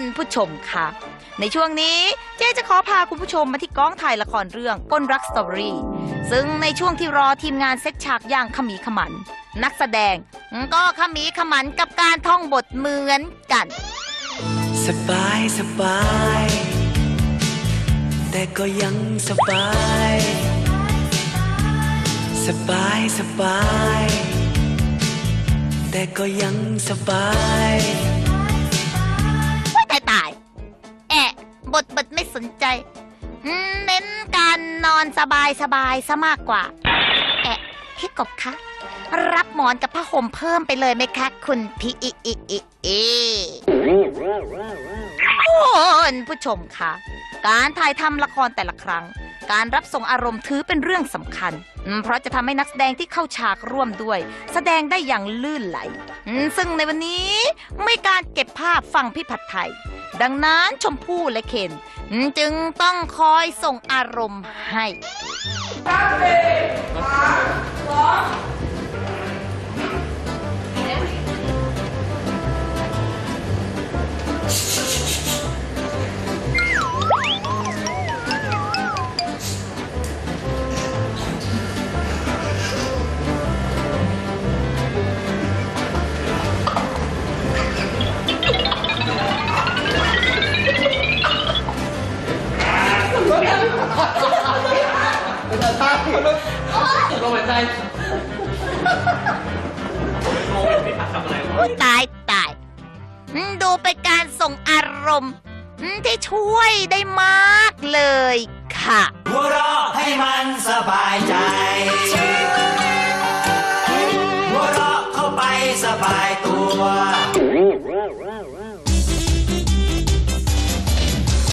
ณผู้ชมค่ะ ในช่วงนี้เจ๊จะขอพาคุณผู้ชมมาที่กองถ่ายละครเรื่องก้นรักสตอรี่ ซึ่งในช่วงที่รอทีมงานเซ็ตฉากอย่างขมีขมัน นักแสดงก็ขมีขมันกับการท่องบทเหมือนกัน สบายสบาย แต่ก็ยังสบาย สบายสบาย แต่ก็ยังสบาย บทบทไม่สนใจเน้นการนอนสบายสบายซะมากกว่า แอะพี่กบคะ รับหมอนกับผ้าห่มเพิ่มไปเลยไหมคะ คุณพี่อิอิอิอิคุณผู้ชมคะ การถ่ายทำละครแต่ละครั้ง การรับส่งอารมณ์ถือเป็นเรื่องสำคัญ เพราะจะทำให้นักแสดงที่เข้าฉากร่วมด้วย แสดงได้อย่างลื่นไหล ซึ่งในวันนี้ไม่การเก็บภาพฝั่งพี่ผัดไทย ดังนั้นชมพู่และเคนจึงต้องคอยส่งอารมณ์ให้ อุ๊ยตายตายอืมดูเป็นการส่งอารมณ์อืมที่ช่วยได้มากเลยค่ะ หัวเราะให้มันสบายใจ หัวเราะเข้าไปสบายตัว